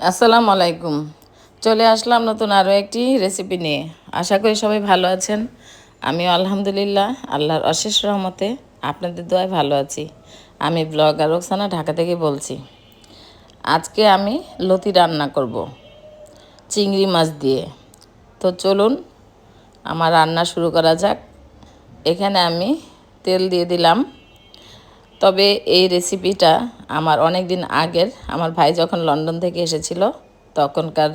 আসসালামু আলাইকুম। চলে আসলাম নতুন আরও একটি রেসিপি নিয়ে। আশা করি সবাই ভালো আছেন। আমি আলহামদুলিল্লাহ, আল্লাহর অশেষ রহমতে আপনাদের দোয়ায় ভালো আছি। আমি ব্লগার রোকসানা ঢাকা থেকে বলছি। আজকে আমি লতি রান্না করব, চিংড়ি মাছ দিয়ে। তো চলুন, আমার রান্না শুরু করা যাক। এখানে আমি তেল দিয়ে দিলাম তবে এই রেসিপিটা আমার অনেক দিন আগের। আমার ভাই যখন লন্ডন থেকে এসেছিল, তখনকার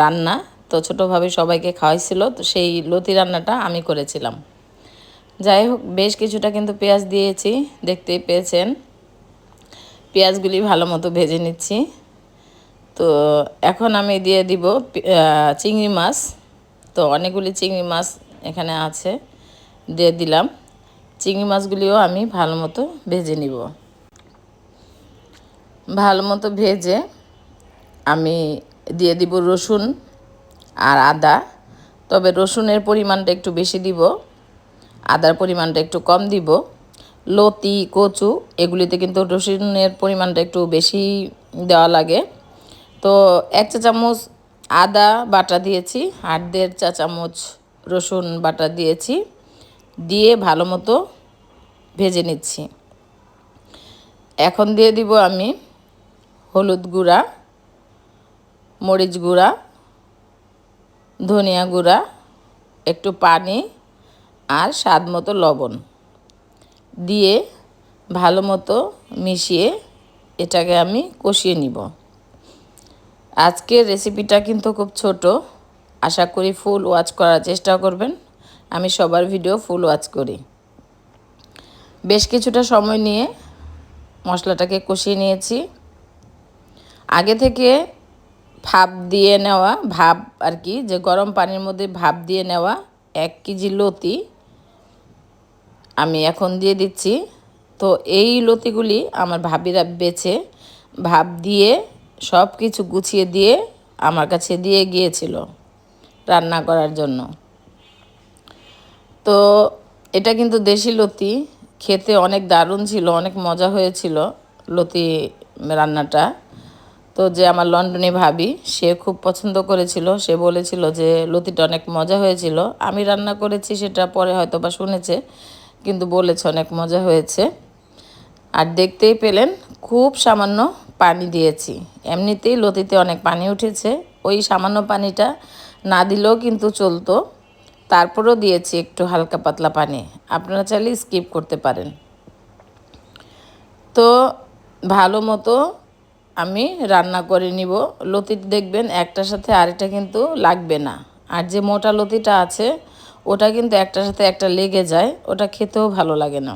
রান্না। তো ছোটোভাবে সবাইকে খাওয়াইছিল, তো সেই লতি রান্নাটা আমি করেছিলাম। যাই হোক, বেশ কিছুটা কিন্তু পেঁয়াজ দিয়েছি, দেখতেই পেয়েছেন। পেঁয়াজগুলি ভালো মতো ভেজে নিচ্ছি। তো এখন আমি দিয়ে দিব চিংড়ি মাছ। তো অনেকগুলি চিংড়ি মাছ এখানে আছে, দিয়ে দিলাম। চিংড়ি মাছগুলিও আমি ভালো মতো ভেজে নিব। ভালো মতো ভেজে আমি দিয়ে দিব রসুন আর আদা। তবে রসুনের পরিমাণটা একটু বেশি দিব, আদার পরিমাণটা একটু কম দিব। লতি, কচু এগুলিতে কিন্তু রসুনের পরিমাণটা একটু বেশি দেওয়া লাগে। তো এক চা চামচ আদা বাটা দিয়েছি, আর দেড় চা চামচ রসুন বাটা দিয়েছি। দিয়ে ভালো মতো ভেজে নিচ্ছি। এখন দিয়ে দিব আমি হলুদ গুঁড়া, মরিচ গুঁড়া, ধনিয়া গুঁড়া, একটু পানি আর স্বাদ মতো লবণ দিয়ে ভালো মতো মিশিয়ে এটাকে আমি কষিয়ে নিব। আজকের রেসিপিটা কিন্তু খুব ছোট। আশা করি ফুল ওয়াচ করার চেষ্টা করবেন। আমি সবার ভিডিও ফুল ওয়াচ করি। বেশ কিছুটা সময় নিয়ে মশলাটাকে কষিয়ে নিয়েছি। আগে থেকে ভাপ দিয়ে নেওয়া, ভাপ আর কি, যে গরম পানির মধ্যে ভাপ দিয়ে নেওয়া এক কেজি লতি আমি এখন দিয়ে দিচ্ছি। তো এই লতিগুলি আমার ভাবিরা বেছে ভাপ দিয়ে সব কিছু গুছিয়ে দিয়ে আমার কাছে দিয়ে গিয়েছিল রান্না করার জন্য। তো এটা কিন্তু দেশি লতি। খেতে অনেক দারুণ ছিল, অনেক মজা হয়েছিল লতি রান্নাটা। তো যে আমার লন্ডনে ভাবি, সে খুব পছন্দ করেছিল। সে বলেছিল যে লতিটা অনেক মজা হয়েছিল। আমি রান্না করেছি, সেটা পরে হয়তো বা শুনেছে, কিন্তু বলেছে অনেক মজা হয়েছে। আর দেখতেই পেলেন, খুব সামান্য পানি দিয়েছি। এমনিতেই লতিতে অনেক পানি উঠেছে। ওই সামান্য পানিটা না দিলেও কিন্তু চলতো। তারপরেও দিয়েছি একটু হালকা পাতলা পানি। আপনারা চাইলে স্কিপ করতে পারেন। তো ভালো মতো আমি রান্না করে নিব। লতি দেখবেন একটার সাথে আরেকটা কিন্তু লাগবে না। আর যে মোটা লতিটা আছে, ওটা কিন্তু একটার সাথে একটা লেগে যায়, ওটা খেতেও ভালো লাগে না।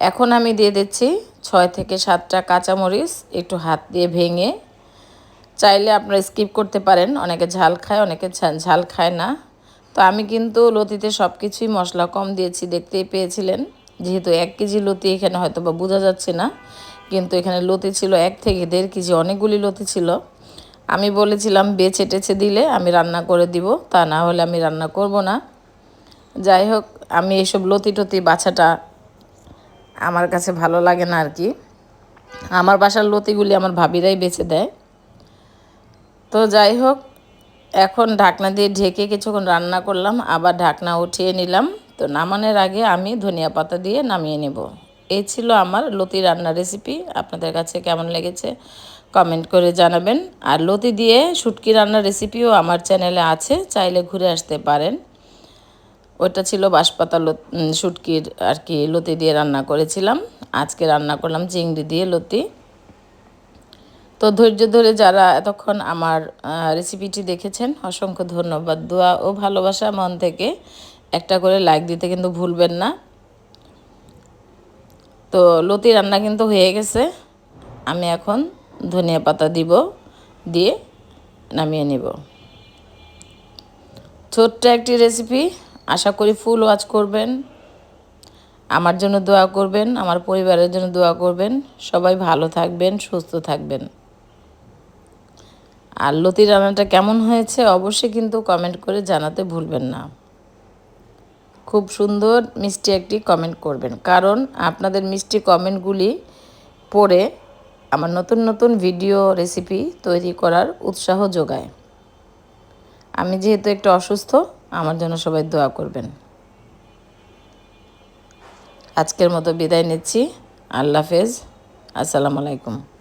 এখন আমি দিয়ে দিচ্ছি ছয় থেকে সাতটা কাঁচামরিচ একটু হাত দিয়ে ভেঙে। চাইলে আপনারা স্কিপ করতে পারেন, অনেকে ঝাল খায়, অনেকে ঝাল খায় না। তো আমি কিন্তু লতিতে সব কিছুই মশলা কম দিয়েছি, দেখতেই পেয়েছিলেন। যেহেতু এক কেজি লতি এখানে হয়তো বা বোঝা যাচ্ছে না, কিন্তু এখানে লতি ছিল এক থেকে দেড় কেজি, অনেকগুলি লতি ছিল। আমি বলেছিলাম বেছে টেছে দিলে আমি রান্না করে দিব, তা না হলে আমি রান্না করব না। যাই হোক, আমি এসব লতি টতি বাছাটা আমার কাছে ভালো লাগে না আর কি আমার বাসার লতিগুলি আমার ভাবিরাই বেছে দেয়। তো যাই হোক এখন ঢাকনা দিয়ে ঢেকে কিছুক্ষণ রান্না করলাম, আবার ঢাকনা উঠিয়ে নিলাম। তো নামানোর আগে আমি ধনিয়া পাতা দিয়ে নামিয়ে নেব। এই ছিল আমার লতি রান্নার রেসিপি আপনাদের কাছে কেমন লেগেছে কমেন্ট করে জানাবেন। আর লতি দিয়ে শুটকি রান্নার রেসিপিও আমার চ্যানেলে আছে, চাইলে ঘুরে আসতে পারেন। ওটা ছিল বাঁশপাতা শুটকির আর কি লতি দিয়ে রান্না করেছিলাম। আজকে রান্না করলাম চিংড়ি দিয়ে লতি। তো ধৈর্য ধরে যারা এতক্ষণ আমার রেসিপিটি দেখেছেন, অসংখ্য ধন্যবাদ, দোয়া ও ভালোবাসা মন থেকে একটা করে লাইক দিতে কিন্তু ভুলবেন না। তো লতি রান্না কিন্তু হয়ে গেছে, আমি এখন ধনিয়া পাতা দিব, দিয়ে নামিয়ে নিব। ছোট্ট একটি রেসিপি আশা করি ফুল ওয়াচ করবেন, আমার জন্য দোয়া করবেন, আমার পরিবারের জন্য দোয়া করবেন, সবাই ভালো থাকবেন, সুস্থ থাকবেন। আর লতি রান্নাটা কেমন হয়েছে অবশ্যই কিন্তু কমেন্ট করে জানাতে ভুলবেন না। খুব সুন্দর, মিষ্টি একটি কমেন্ট করবেন। কারণ আপনাদের মিষ্টি কমেন্টগুলি পড়ে আমার নতুন নতুন ভিডিও রেসিপি তৈরি করার উৎসাহ যোগায়। আমি যেহেতু একটু অসুস্থ, আমার জন্য সবাই দোয়া করবেন। আজকের মতো বিদায় নিচ্ছি। আল্লাহ হাফেজ। আসসালামু আলাইকুম।